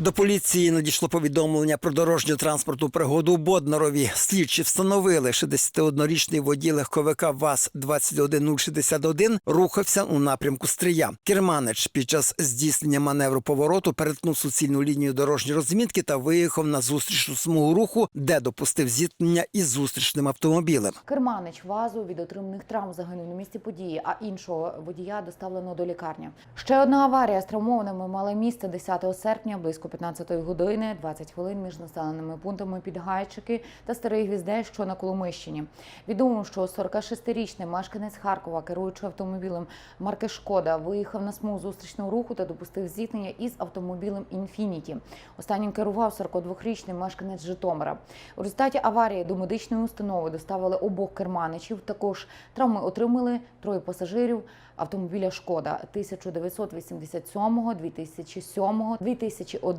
До поліції надійшло повідомлення про дорожню транспортну пригоду у Боднарові. Слідчі встановили, що 61-річний водій легковика ВАЗ-21061 рухався у напрямку Стрия. Керманич під час здійснення маневру повороту перетнув суцільну лінію дорожньої розмітки та виїхав на зустрічну смугу руху, де допустив зіткнення із зустрічним автомобілем. Керманич вазу від отриманих травм загинув на місці події, а іншого водія доставлено до лікарні. Ще одна аварія з травмованими мала місце 10 серпня близько 15 години, 20 хвилин між населеними пунктами Підгайчики та Старий Гвіздей, що на Коломищині. Відомо, що 46-річний мешканець Харкова, керуючи автомобілем марки Шкода, виїхав на смугу зустрічного руху та допустив зіткнення із автомобілем Інфініті. Останнім керував 42-річний мешканець Житомира. У результаті аварії до медичної установи доставили обох керманичів. Також травми отримали троє пасажирів автомобіля Шкода 1987, 2007,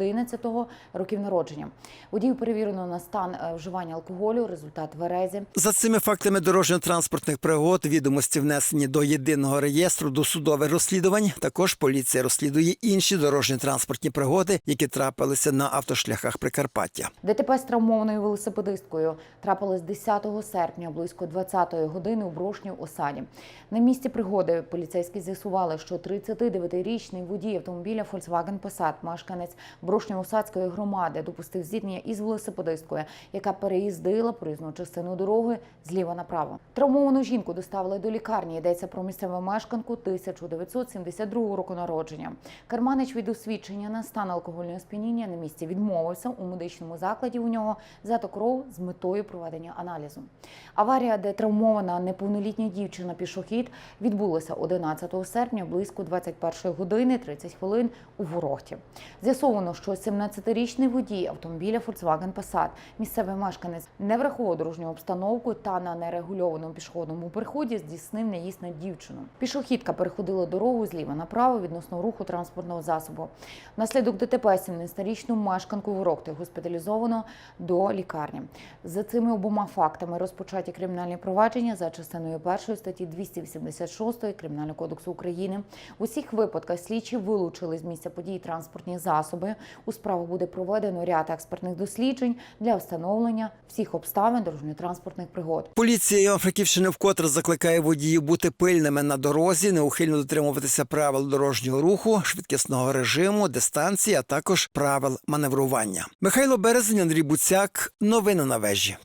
2011 років народження. Водію перевірено на стан е, вживання алкоголю. Результат тверезі. За цими фактами дорожньо-транспортних пригод відомості внесені до єдиного реєстру досудових розслідувань. Також поліція розслідує інші дорожньо-транспортні пригоди, які трапилися на автошляхах Прикарпаття. ДТП з травмованою велосипедисткою трапилось 10 серпня близько 20-ї години у Брошні в осаді. На місці пригоди поліцейські з'ясували, що 39-річний водій автомобіля Volkswagen Passat, мешканець Брошньо-Осадської громади, допустив зіткнення із велосипедисткою, яка переїздила проїзну частину дороги зліва направо. Травмовану жінку доставили до лікарні. Йдеться про місцеву мешканку 1972 року народження. Керманич від освідчення на стан алкогольного сп'яніння на місці відмовився. У медичному закладі у нього взято кров з метою проведення аналізу. Аварія, де травмована неповнолітня дівчина пішохід, відбулася 11 серпня близько 21 години 30 хвилин у Ворохті. З'ясовано, що 17-річний водій автомобіля Volkswagen Passat, місцевий мешканець, не враховував дорожню обстановку та на нерегульованому пішохідному переході здійснив наїзд на дівчину. Пішохідка переходила дорогу зліва направо відносно руху транспортного засобу. Внаслідок ДТП 17-річну мешканку Ворохти госпіталізовано до лікарні. За цими обома фактами розпочаті кримінальні провадження за частиною першої статті 286 Кримінального кодексу України. У всіх випадках слідчі вилучили з місця події транспортні засоби. У справу буде проведено ряд експертних досліджень для встановлення всіх обставин дорожньо-транспортних пригод. Поліція Івано-Франківщини вкотре закликає водіїв бути пильними на дорозі, неухильно дотримуватися правил дорожнього руху, швидкісного режиму, дистанції, а також правил маневрування. Михайло Березень, Андрій Буцяк. Новини на вежі.